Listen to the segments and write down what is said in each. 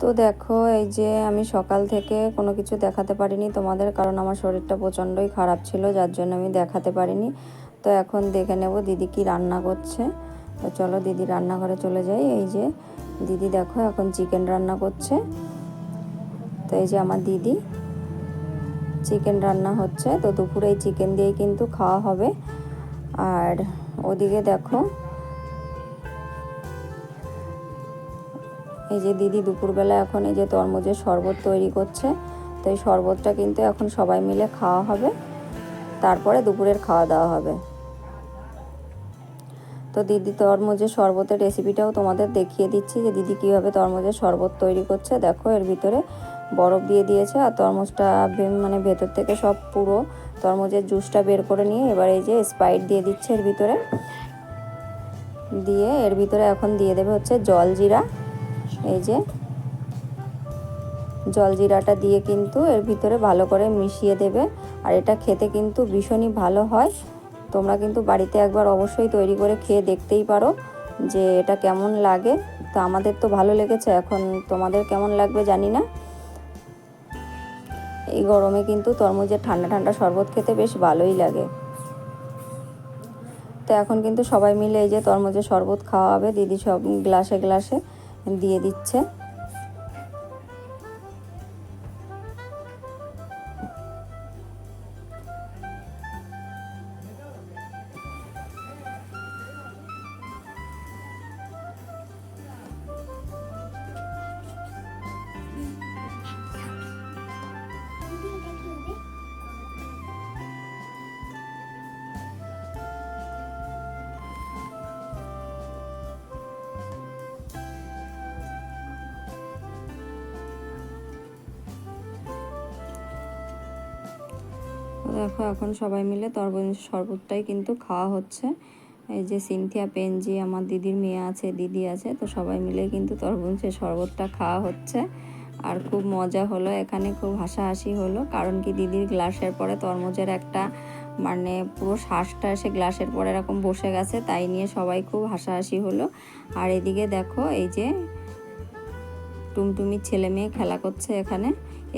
তো দেখো, এই যে আমি সকাল থেকে কোনো কিছু দেখাতে পারিনি তোমাদের, কারণ আমার শরীরটা প্রচণ্ডই খারাপ ছিল, যার জন্য আমি দেখাতে পারিনি। তো এখন দেখে নেব দিদি কি রান্না করছে। তো চলো দিদি রান্নাঘরে চলে যাই। এই যে দিদি দেখো এখন চিকেন রান্না করছে। তো এই যে আমার দিদি, চিকেন রান্না হচ্ছে। তো দুপুরে এই চিকেন দিয়েই কিন্তু খাওয়া হবে। আর ওদিকে দেখো এই যে দিদি দুপুরবেলা এখন এই যে তরমুজের শরবত তৈরি করছে, তো এই শরবতটা কিন্তু এখন সবাই মিলে খাওয়া হবে, তারপরে দুপুরের খাওয়া দাওয়া হবে। তো দিদি তরমুজের শরবতের রেসিপিটাও তোমাদের দেখিয়ে দিচ্ছি যে দিদি কীভাবে তরমুজের শরবত তৈরি করছে। দেখো, এর ভিতরে বরফ দিয়ে দিয়েছে আর তরমুজটা মানে ভেতর থেকে সব পুরো তরমুজের জুসটা বের করে নিয়ে এবার এই যে স্প্রাইট দিয়ে দিচ্ছে এর ভিতরে। দিয়ে এর ভিতরে এখন দিয়ে দেবে হচ্ছে জল জিরা। এই যে জলজিরাটা দিয়ে কিন্তু এর ভিতরে ভালো করে মিশিয়ে দেবে। আর এটা খেতে কিন্তু ভীষণই ভালো হয়। তোমরা কিন্তু বাড়িতে একবার অবশ্যই তৈরি করে খেয়ে দেখতেই পারো যে এটা কেমন লাগে। তো আমাদের তো ভালো লেগেছে, এখন তোমাদের কেমন লাগবে জানি না। এই গরমে কিন্তু তরমুজের ঠান্ডা ঠান্ডা শরবত খেতে বেশ ভালোই লাগে। তো এখন কিন্তু সবাই মিলে এই যে তরমুজের শরবত খাওয়া হবে। দিদি সব গ্লাসে গ্লাসে দিয়ে দিচ্ছে। দেখো, এখন সবাই মিলে তরমুজ শরবতটাই কিন্তু খাওয়া হচ্ছে। এই যে সিনথিয়া পেনজি, আমার দিদির মেয়ে আছে, দিদি আছে, তো সবাই মিলে কিন্তু তরমুজের শরবতটা খাওয়া হচ্ছে। আর খুব মজা হলো, এখানে খুব হাসাহাসি হলো, কারণ কি দিদির গ্লাসের পরে তরমুজের একটা মানে পুরো শ্বাসটা এসে গ্লাসের পরে এরকম বসে গেছে, তাই নিয়ে সবাই খুব হাসাহাসি হলো। আর এদিকে দেখো, এই যে টুমটুমির ছেলে মেয়ে খেলা করছে এখানে।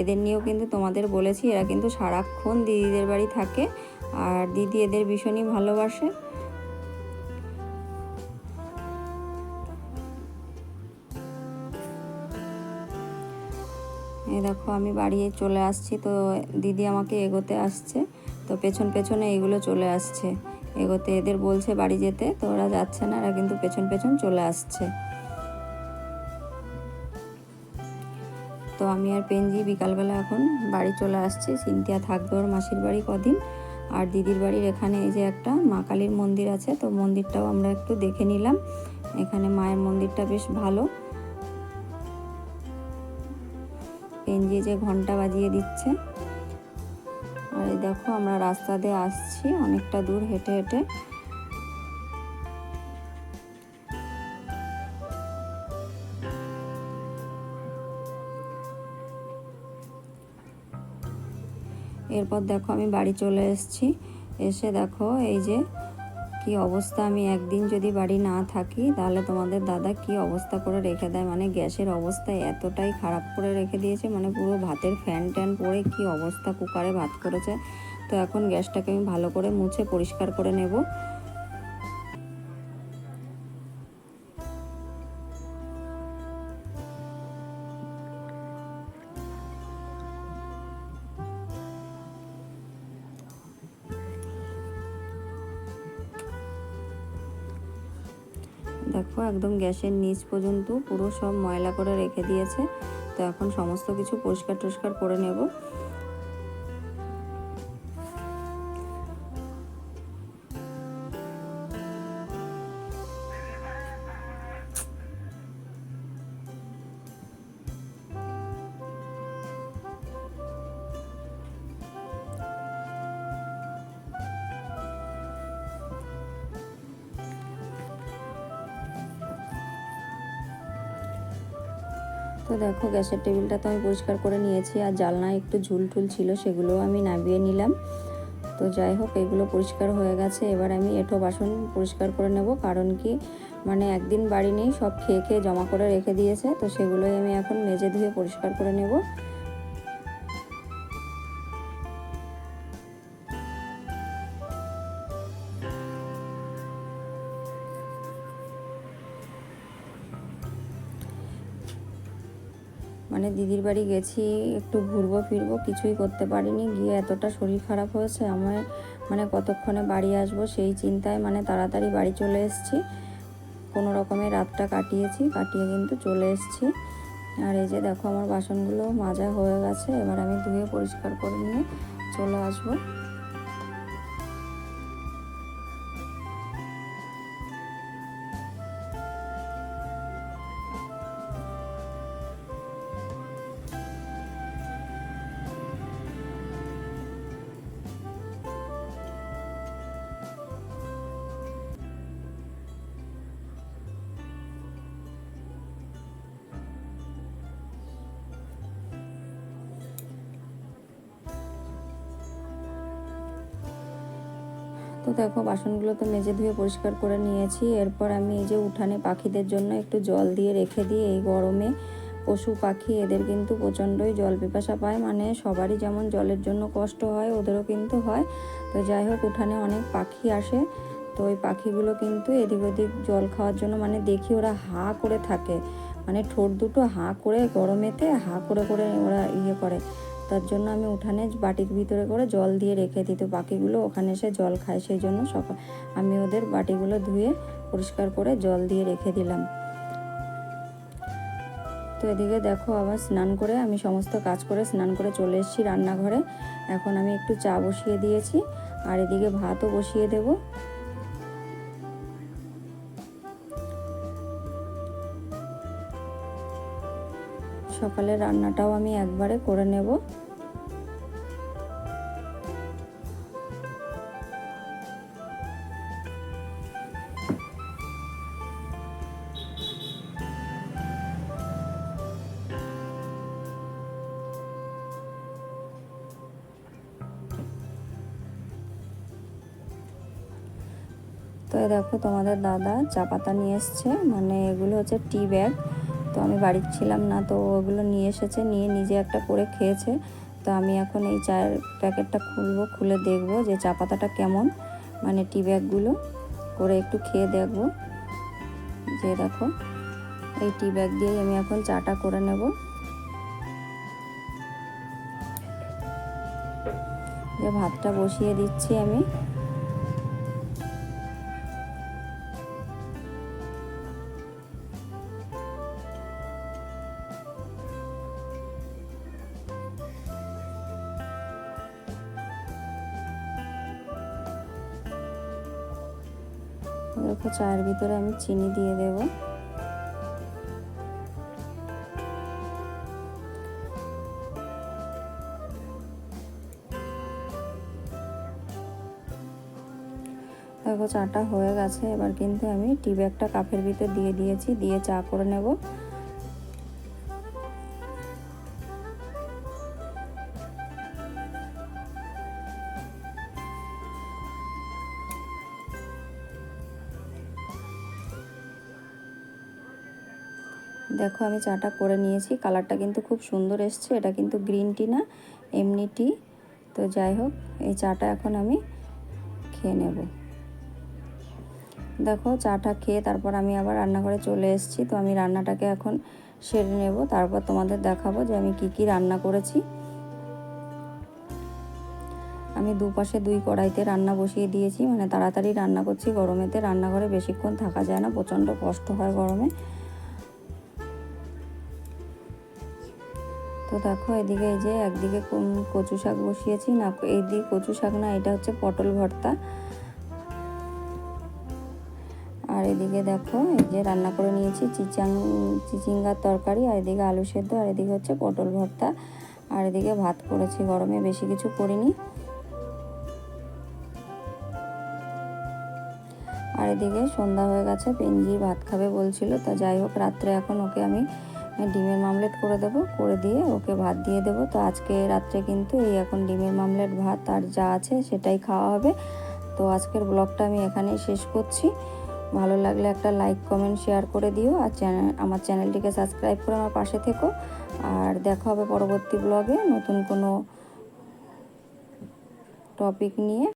এদের নিয়েও কিন্তু তোমাদের বলেছি, এরা কিন্তু সারাক্ষণ দিদিদের বাড়ি থাকে আর দিদি এদের ভীষণই ভালোবাসে। এ দেখো, আমি বাড়ি চলে আসছি তো দিদি আমাকে এগোতে আসছে। তো পেছন পেছনে এগুলো চলে আসছে। এগোতে এদের বলছে বাড়ি যেতে, তো ওরা যাচ্ছে না, এরা কিন্তু পেছন পেছন চলে আসছে। আমি আর পেনজি বিকালবেলা এখন বাড়ি চলে আসছি। সিনথিয়া থাকবে ওর মাসির বাড়ি কদিন। আর দিদির বাড়ির এখানে এই যে একটা মা কালীর মন্দির আছে, তো মন্দিরটাও আমরা একটু দেখে নিলাম। এখানে মায়ের মন্দিরটা বেশ ভালো। পেনজি যে ঘণ্টা বাজিয়ে দিচ্ছে। আর দেখো আমরা রাস্তা দিয়ে আসছি, অনেকটা দূর হেঁটে হেঁটে। এরপর দেখো আমি বাড়ি চলে এসেছি। এসে দেখো এই যে কি অবস্থা, আমি একদিন যদি বাড়ি না থাকি তাহলে তোমাদের দাদা কি অবস্থা করে রেখে দেয়? মানে গ্যাসের অবস্থা এতটাই খারাপ করে রেখে দিয়েছে মানে পুরো ভাতের ফ্যান ট্যান পরে কি অবস্থা, কুকারে ভাত করেছে। তো এখন গ্যাসটাকে আমি ভালো করে মুছে পরিষ্কার করে নেব। দেখো, একদম গ্যাসের নিচ পর্যন্ত পুরো সব ময়লা করে রেখে দিয়েছে। তো এখন সমস্ত কিছু পরিষ্কার টরিষ্কার করে নেব। তো দেখো, গ্যাসের টেবিলটা তো আমি পরিষ্কার করে নিয়েছি আর জালনা একটু ঝুল টুল ছিল, সেগুলোও আমি নামিয়ে নিলাম। তো যাই হোক, এগুলো পরিষ্কার হয়ে গেছে। এবার আমি এঁঠো বাসন পরিষ্কার করে নেব, কারণ কি মানে একদিন বাড়ি নেই, সব খেয়ে খেয়ে জমা করে রেখে দিয়েছে। তো সেগুলোই আমি এখন মেজে ধুয়ে পরিষ্কার করে নেব। মানে দিদির বাড়ি গেছি, একটু ঘুরবো, ফিরবো, কিছুই করতে পারিনি। গিয়ে এতটা শরীর খারাপ হয়েছে আমার মানে কতক্ষণে বাড়ি আসব সেই চিন্তায় মানে তাড়াতাড়ি বাড়ি চলে এসেছি। কোনো রকমে রাতটা কাটিয়েছি, কাটিয়ে কিন্তু চলে এসেছি। আর এই যে দেখো আমার বাসনগুলো মাজা হয়ে গেছে, এবার আমি ধুয়ে পরিষ্কার করে নিয়ে চলে আসব। দেখো, বাসনগুলো তো মেজে ধুয়ে পরিষ্কার করে নিয়েছি। এরপর আমি এই যে উঠানে পাখিদের জন্য একটু জল দিয়ে রেখে দিই এই গরমে। পশু, পাখি, এদের কিন্তু প্রচণ্ডই জল পিপাসা পায়। মানে সবারই যেমন জলের জন্য কষ্ট হয়, ওদেরও কিন্তু হয়। তো যাই হোক, উঠানে অনেক পাখি আসে। তো ওই পাখিগুলো কিন্তু এদিক ওদিক জল খাওয়ার জন্য মানে দেখি ওরা হা করে থাকে। মানে ঠোঁট দুটো হা করে গরমেতে, হা করে করে ওরা ইয়ে করে। তার জন্য আমি উঠানে বাটির ভিতরে করে জল দিয়ে রেখে দিই। তো পাখিগুলো ওখানে এসে জল খায়, সেই জন্য সকাল আমি ওদের বাটিগুলো ধুয়ে পরিষ্কার করে জল দিয়ে রেখে দিলাম। তো এদিকে দেখো আবার স্নান করে আমি সমস্ত কাজ করে স্নান করে চলে এসেছি রান্নাঘরে। এখন আমি একটু চা বসিয়ে দিয়েছি, আর এদিকে ভাতও বসিয়ে দেব। সকালে রান্নাটাও আমি একবারে করে নেব। তো দেখো তোমাদের দাদা চা পাতা নিয়ে এসছে মানে এগুলো হচ্ছে টি ব্যাগ আমি বাড়ির ছিলাম না, তো ওগুলো নিয়ে এসেছে, নিয়ে নিজে একটা করে খেয়েছে। তো আমি এখন এই চায়ের প্যাকেটটা খুলবো, খুলে দেখব যে চা পাতাটা কেমন মানে টি ব্যাগগুলো, করে একটু খেয়ে দেখব। যে দেখো, এই টি ব্যাগ দিয়েই আমি এখন চাটা করে নেব। যে ভাতটা বসিয়ে দিচ্ছি আমি। দেখো চায়ের ভিতরে আমি চিনি দিয়ে দেব। দেখো চাটা হয়ে গেছে, এবার কিন্তু আমি টি ব্যাগটা কাপের ভিতর দিয়ে দিয়েছি, দিয়ে চা করে নেব। দেখো আমি চাটা করে নিয়েছি, কালারটা কিন্তু খুব সুন্দর এসছে, এটা কিন্তু গ্রিন টি না, এমনি টি। তো যাই হোক, এই চাটা এখন আমি খেয়ে নেব। দেখো চাটা খেয়ে তারপর আমি আবার রান্নাঘরে চলে এসেছি, তো আমি রান্নাটাকে এখন সেরে নেব, তারপর তোমাদের দেখাবো যে আমি কি কি রান্না করেছি। আমি দুপাশে দুই কড়াইতে রান্না বসিয়ে দিয়েছি মানে তাড়াতাড়ি রান্না করছি, গরমেতে রান্নাঘরে বেশিক্ষণ থাকা যায় না, প্রচণ্ড কষ্ট হয় গরমে। তো দেখো, এদিকে এই যে একদিকে কচু শাক বসিয়েছি। না এইদিকে কচু শাক না, এটা হচ্ছে পটল ভর্তা। আর এদিকে দেখো, এই যে রান্না করে নিয়েছি চিচাং, চিচিঙ্গার তরকারি, আর এদিকে আলু সেদ্ধ, আর এদিকে হচ্ছে পটল ভর্তা। আর এদিকে ভাত করেছি গরমে, বেশি কিছু করিনি। আর এদিকে সন্ধ্যা হয়ে গেছে, পেঞ্জি ভাত খাবে বলছিল, তা যাই হোক, রাত্রে এখন ওকে আমি ডিমের মামলেট করে দেব, করে দিয়ে ওকে ভাত দিয়ে দেব। তো আজকে রাত্রে কিন্তু এই এখন ডিমের মামলেট, ভাত আর যা আছে সেটাই খাওয়া হবে। তো আজকের ব্লগটা আমি এখানেই শেষ করছি। ভালো লাগলে একটা লাইক, কমেন্ট, শেয়ার করে দিও। আর চ্যানেল আমার চ্যানেলটিকে সাবস্ক্রাইব করে আমার পাশে থেকো। আর দেখা হবে পরবর্তী ব্লগে নতুন কোনো টপিক নিয়ে।